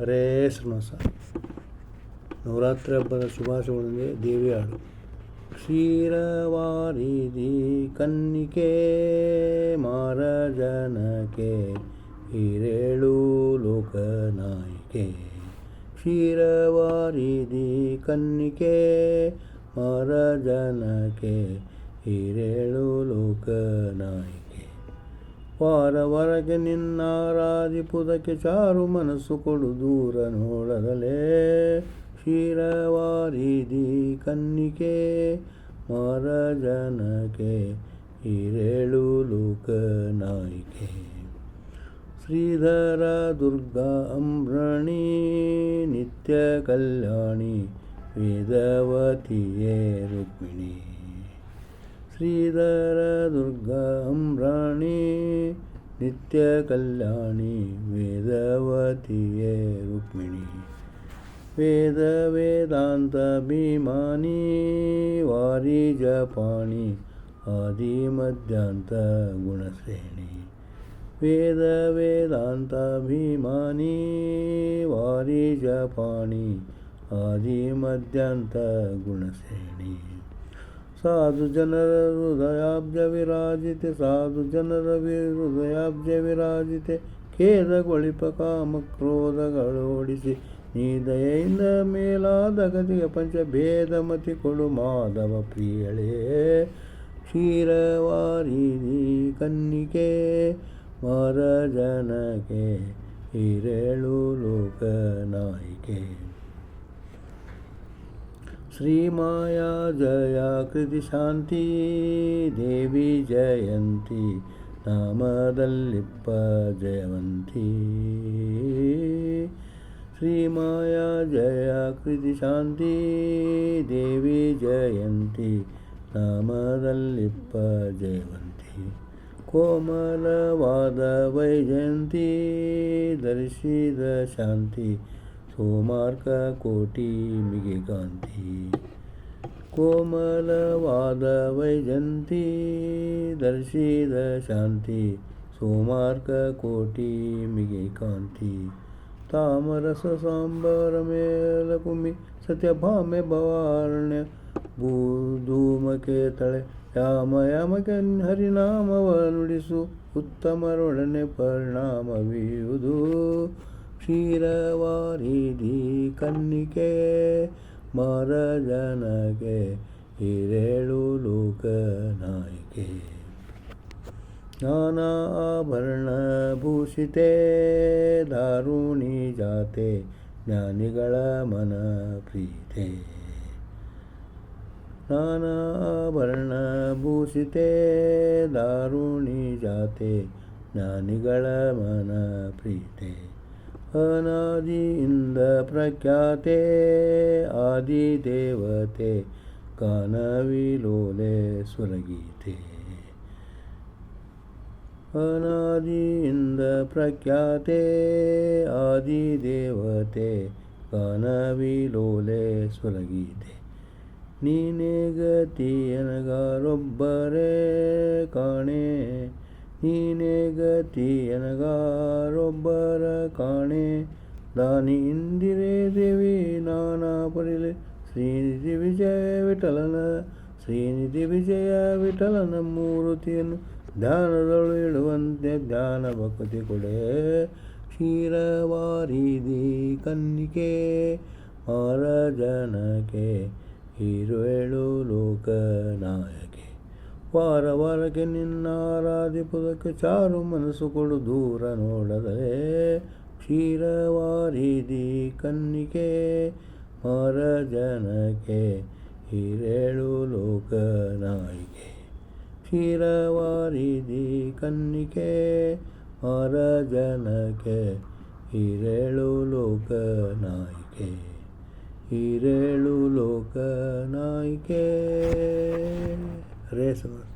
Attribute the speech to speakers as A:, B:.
A: ಹರೇ ಶ್ರೀನಿವಾಸ ನವರಾತ್ರಿ ಹಬ್ಬದ ಶುಭಾಶಯಗಳೊಂದಿಗೆ ದೇವಿ ಹಾಡು ಕ್ಷೀರವಾರಿದಿ ಕನ್ನಿಕೆ ಮಾರಜನಕೆ ಹಿರೇಳು ಲೋಕನಾಯಿಕೆ ಕ್ಷೀರವಾರಿದಿ ಕನ್ನಿಕೆ ಮಾರಜನಕೆ ಹಿರೇಳು ಲೋಕನಾಯಿಕೆ ವಾರ ವಾರಕ್ಕೆ ನಿನ್ನಾರಾಧಿಪುದಕ್ಕೆ ಚಾರು ಮನಸ್ಸು ಕೊಡು ದೂರ ನೋಡದಲೇ. ಕ್ಷೀರವಾರಿದಿ ಕನ್ನಿಕೆ ಮರಜನಕೆ ಹಿರೇಳು ಲೋಕನಾಯಿಕೆ ಶ್ರೀಧರ, ದುರ್ಗಾ ಅಂಬ್ರಣಿ ನಿತ್ಯ ಕಲ್ಯಾಣಿ, ವೇದವತಿಯೇ ರುಕ್ಮಿಣಿ ಶ್ರೀಧರ ದುರ್ಗಾ ಅಮ್ರಾಣಿ ನಿತ್ಯ ಕಲ್ಯಾಣಿ ವೇದವತಿಯೇ ರುಕ್ಮಿಣಿ ವೇದ ವೇದಾಂತ ಭೀಮಾನಿ ವಾರಿ ಜಪಾಣಿ ಆದಿ ಮಧ್ಯಾಂತ ಗುಣಶ್ರೇಣಿ ವೇದ ವೇದಾಂತ ಭೀಮಾನಿ ವಾರಿ ಜಪಾಣಿ ಆದಿ ಮಧ್ಯಾಂತ ಗುಣಶ್ರೇಣಿ ಸಾಧು ಜನರ ಹೃದಯಾಬ್ಜ ವಿರಾಜಿತೆ, ಸಾಧು ಜನರ ಹೃದಯಾಬ್ಜ ವಿರಾಜಿತೆ, ಖೇದಗೊಳಿಪ ಕಾಮ ಕ್ರೋಧಗಳೋಡಿಸಿ ನೀ ದಯೆಯಿಂದ ಮೇಲಾದ ಗತಿಗೆ ಪಂಚಭೇದ ಮತಿ ಕೊಡು ಮಾಧವ ಪ್ರಿಯಳೇ. ಕ್ಷೀರವಾರಿದಿ ಕನ್ನಿಕೆ ಮರಜನಕೆ ಹಿರೇಳು ಲೋಕನಾಯಿಕೆ ಶ್ರೀಮಾಯಾ ಜಯ ಕೃತಿ ಶಾಂತಿ ದೇವಿ ಜಯಂತಿ ನಾಮದಲ್ಲಿಪ್ಪ ಜಯವಂತಿ ಶ್ರೀಮಾಯಾ ಜಯ ಕೃತಿ ಶಾಂತಿ ದೇವಿ ಜಯಂತಿ ನಾಮದಲ್ಲಿಪ್ಪ ಜಯವಂತಿ ಕೋಮಲವಾದ ವೈಜಯಂತಿ ದರ್ಶಿದ ಶಾಂತಿ ಸೋಮಾರ್ಕ ಕೋಟಿ ಮಿಗೆ ಕಾಂತಿ ಕೋಮಲವಾದ ವೈಜಂತಿ ದರ್ಶಿದ ಶಾಂತಿ ಸೋಮಾರ್ಕ ಕೋಟಿ ಮಿಗೆ ಕಾಂತಿ. ತಾಮರಸ ಸಾಂಬರ ಮೇಲಕುಮಿ ಸತ್ಯಭಾಮೆ ಭವಾರಣ್ಯ ಭೂಧೂಮಕೆ ತಳೆ, ಯಾಮ ಯಾಮಕೆ ಹರಿನಾಮವ ನುಡಿಸು ಉತ್ತಮರೊಡನೆ ಪರಿಣಾಮವಿಯುವುದು ಕ್ಷೀರವಾರಿದಿ ಕನ್ನಿಕೆ ಮರಜನಕೆ ಹಿರೇಳು ಲೋಕನಾಯಿಕೆ. ನಾನಾ ಆಭರಣ ಭೂಷಿತೆ, ದಾರುಣಿ ಜಾತೆ ಜ್ಞಾನಿಗಳ ಮನ ಪ್ರೀತೆ. ನಾನಾ ಆಭರಣ ಭೂಷಿತೆ, ದಾರುಣಿ ಜಾತೆ ಜ್ಞಾನಿಗಳ ಮನ ಪ್ರೀತೆ. ಅನಾದಿಯಿಂದ ಪ್ರಖ್ಯಾತೆ ಆದಿ ದೇವತೆ ಕಾನವಿಲೋಲೆ ಸ್ವರಗೀತೆ. ಅನಾದಿಯಿಂದ ಪ್ರಖ್ಯಾತೆ ಆದಿ ದೇವತೆ ಕಾನವಿಲೋಲೆ ಸ್ವರಗೀತೆ. ನೀನೇ ಗತಿಯನಗಾರೊಬ್ಬರೇ ಕಾಣೆ ನೀನೇ ಗತಿಯನಗಾರೊಬ್ಬರ ಕಾಣೆ. ದಾನಿ ಇಂದಿರೇ ದೇವಿ ನಾನಾ ಪರಿಲೆ. ಶ್ರೀನಿಧಿ ವಿಜಯ ವಿಠಲನ, ಶ್ರೀನಿಧಿ ವಿಜಯ ವಿಠಲನ ಮೂರ್ತಿಯನ್ನು ಧ್ಯಾನದಳು ಇಡುವಂತೆ ಧ್ಯಾನ ಭಕ್ತಿ ಕೊಡೆ. ಕ್ಷೀರವಾರಿದಿ ಕನ್ನಿಕೆ ಜನಕೆ ಹಿರೇಳು ಲೋಕನಾಯಕೆ. ವಾರ ವಾರಕ್ಕೆ ನಿನ್ನ ಆರಾಧಿಪುದಕ್ಕೆ ಚಾರು ಮನಸ್ಸು ಕೊಡು ದೂರ ನೋಡದೆ. ಕ್ಷೀರವಾರಿದಿ ಕನ್ನಿಕೆ ಜನಕೆ ಹಿರೇಳು ಲೋಕನಾಯಿಕೆ ಕ್ಷೀರವಾರಿದಿ ಕನ್ನಿಕೆ ಜನಕೆ ಹಿರೇಳು ಹಿರೇಳು ಲೋಕನಾಯಿಕೆ ಹರೇ ಶ್ರೀನಿವಾಸ